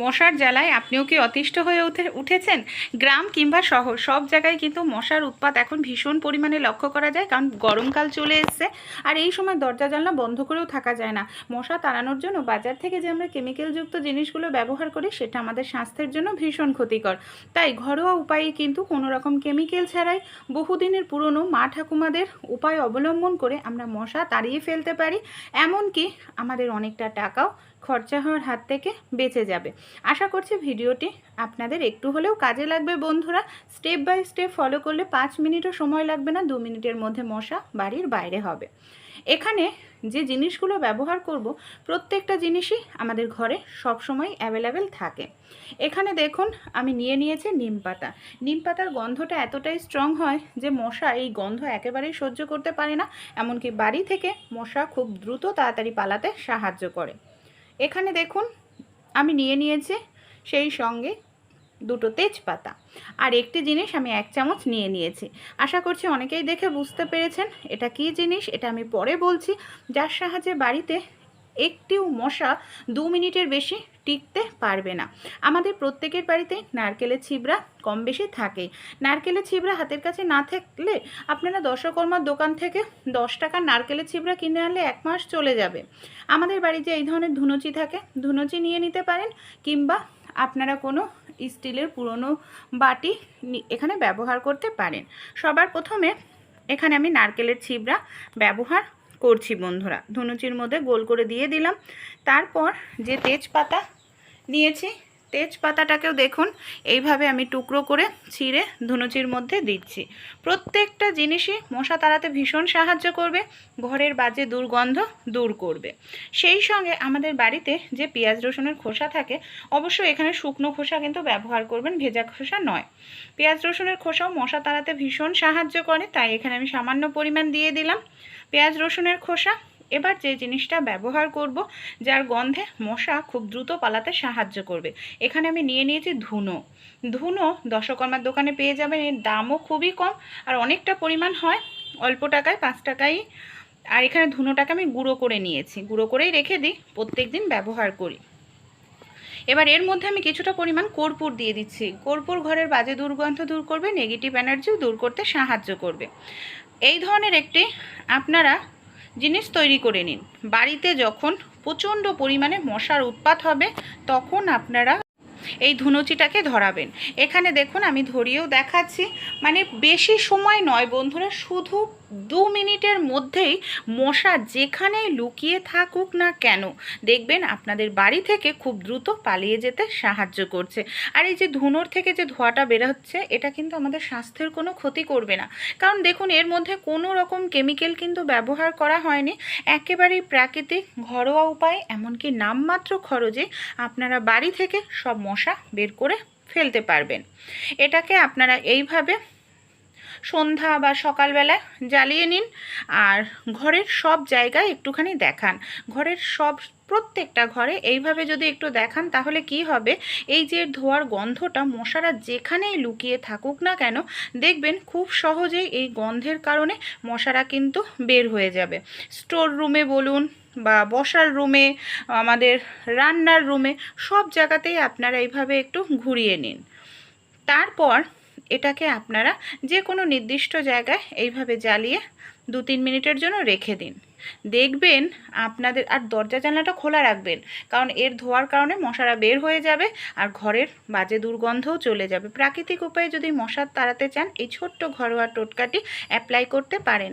মশার জ্বালায় আপনিও কি অতিষ্ঠ হয়ে উঠে, উঠেছেন? গ্রাম কিংবা শহর, সব জায়গায় কিন্তু মশার উৎপাত এখন ভীষণ পরিমাণে লক্ষ্য করা যায়, কারণ গরমকাল চলে এসছে। আর এই সময় দরজা জানলা বন্ধ করেও থাকা যায় না। মশা তাড়ানোর জন্য বাজার থেকে যে আমরা কেমিক্যালযুক্ত জিনিসগুলো ব্যবহার করি, সেটা আমাদের স্বাস্থ্যের জন্য ভীষণ ক্ষতিকর। তাই ঘরোয়া উপায়ে কিন্তু কোনো রকম কেমিক্যাল ছাড়াই বহুদিনের পুরনো মা ঠাকুমাদের উপায় অবলম্বন করে আমরা মশা তাড়িয়ে ফেলতে পারি। এমনকি আমাদের অনেকটা টাকাও খরচা হওয়ার হাত থেকে বেঁচে যাবে। আশা করছি ভিডিওটি আপনাদের একটু হলেও কাজে লাগবে বন্ধুরা। স্টেপ বাই স্টেপ ফলো করলে পাঁচ মিনিটও সময় লাগবে না, দু মিনিটের মধ্যে মশা বাড়ির বাইরে হবে। এখানে যে জিনিসগুলো ব্যবহার করব, প্রত্যেকটা জিনিসই আমাদের ঘরে সবসময় অ্যাভেলেবেল থাকে। এখানে দেখুন, আমি নিয়ে নিয়েছি নিম পাতা। নিম পাতার গন্ধটা এতটাই স্ট্রং হয় যে মশা এই গন্ধ একেবারেই সহ্য করতে পারে না, এমনকি বাড়ি থেকে মশা খুব দ্রুত তাড়াতাড়ি পালাতে সাহায্য করে। এখানে দেখুন, আমি নিয়ে নিয়েছি সেই সঙ্গে দুটো তেজপাতা। আর একটি জিনিস আমি এক চামচ নিয়ে নিয়েছি। আশা করছি অনেকেই দেখে বুঝতে পেরেছেন এটা কি জিনিস, এটা আমি পরে বলছি। যার সাহায্যে বাড়িতে একটিও মশা দু মিনিটের বেশি টিকতে পারবে না। আমাদের প্রত্যেকের বাড়িতে নারকেলের ছিবড়া কম বেশি থাকেই। নারকেলের ছিবড়া হাতের কাছে না থাকলে আপনারা দশকর্মার দোকান থেকে দশ টাকার নারকেলের ছিবড়া কিনে আনলে এক মাস চলে যাবে। আমাদের বাড়িতে এই ধরনের ধুনুচি থাকে, ধুনুচি নিয়ে নিতে পারেন কিংবা আপনারা কোনো স্টিলের পুরনো বাটি এখানে ব্যবহার করতে পারেন। সবার প্রথমে এখানে আমি নারকেলের ছিবড়া ব্যবহার করছি বন্ধুরা। ধনুচির মধ্যে গোল করে দিয়ে দিলাম। তারপর যে তেজপাতা নিয়েছি। তেজপাতাটাকেও দেখুন, এইভাবে আমি টুকরো করে ছিঁড়ে ধুনুচির মধ্যে দিচ্ছি। প্রত্যেকটা জিনিসই মশা তাড়াতে ভীষণ সাহায্য করবে, ঘরের বাজে দুর্গন্ধ দূর করবে। সেই সঙ্গে আমাদের বাড়িতে যে পেঁয়াজ রসুনের খোসা থাকে, অবশ্যই এখানে শুকনো খোসা কিন্তু ব্যবহার করবেন, ভেজা খোসা নয়। পেঁয়াজ রসুনের খোসাও মশা তাড়াতে ভীষণ সাহায্য করে, তাই এখানে আমি সামান্য পরিমাণ দিয়ে দিলাম। পেঁয়াজ রসুনের খোসা এবার যে জিনিসটা ব্যবহার করব, যার গন্ধে মশা খুব দ্রুত পালাতে সাহায্য করবে। এখানে আমি নিয়ে নিয়েছি ধুনো। ধুনো দশকর্মার দোকানে পেয়ে যাবেন, এর দামও খুবই কম, আর অনেকটা পরিমাণ হয়, অল্প টাকায়, পাঁচ টাকায়। আর এখানে ধুনোটাকে আমি গুঁড়ো করে নিয়েছি। গুঁড়ো করেই রেখে দিই প্রত্যেক দিন ব্যবহার করি। এবার এর মধ্যে আমি কিছুটা পরিমাণ কর্পূর দিয়ে দিচ্ছি। কর্পূর ঘরের বাজে দুর্গন্ধ দূর করবে, নেগেটিভ এনার্জিও দূর করতে সাহায্য করবে। এই ধরনের একটি, আপনারা জিনিস তৈরি করে নিন। বাড়িতে যখন প্রচণ্ড পরিমাণে মশার উৎপাত হবে, তখন আপনারা এই ধুনুচিটাকে ধরাবেন। এখানে দেখুন, আমি ধরিয়েও দেখাচ্ছি। মানে বেশি সময় নয় বন্ধুরা, শুধু দু মিনিটের মধ্যেই মশা যেখানেই লুকিয়ে থাকুক না কেন, দেখবেন আপনাদের বাড়ি থেকে খুব দ্রুত পালিয়ে যেতে সাহায্য করছে। আর এই যে ধুনোর থেকে যে ধোঁয়াটা বেরোচ্ছে, এটা কিন্তু আমাদের স্বাস্থ্যের কোনো ক্ষতি করবে না। কারণ দেখুন, এর মধ্যে কোনো রকম কেমিক্যাল কিন্তু ব্যবহার করা হয়নি। একেবারেই প্রাকৃতিক ঘরোয়া উপায়, এমনকি নামমাত্র খরচে আপনারা বাড়ি থেকে সব মশা বের করে ফেলতে পারবেন। এটাকে আপনারা এইভাবে সন্ধ্যা বা সকালবেলা জ্বালিয়ে নিন আর ঘরের সব জায়গায় একটুখানি দেখান। ঘরের সব, প্রত্যেকটা ঘরে এইভাবে যদি একটু দেখান তাহলে কি হবে? এই যে ধোয়ার গন্ধটা মশারা যেখানেই লুকিয়ে থাকুক না কেন, দেখবেন খুব সহজেই এই গন্ধের কারণে মশারা কিন্তু বের হয়ে যাবে। স্টোর রুমে বলুন বা বসার রুমে, আমাদের রান্নার রুমে সব জায়গাতেই আপনারা এইভাবে একটু ঘুরিয়ে নিন। তারপর এটাকে আপনারা যে কোনো নির্দিষ্ট জায়গায় এইভাবে জ্বালিয়ে দু তিন মিনিটের জন্য রেখে দিন। দেখবেন আপনাদের, আর দরজা জানলাটা খোলা রাখবেন, কারণ এর ধোয়ার কারণে মশারা বের হয়ে যাবে আর ঘরের বাজে দুর্গন্ধও চলে যাবে। প্রাকৃতিক উপায়ে যদি মশার তাড়াতে চান, এই ছোট্ট ঘরোয়া টোটকাটি অ্যাপ্লাই করতে পারেন।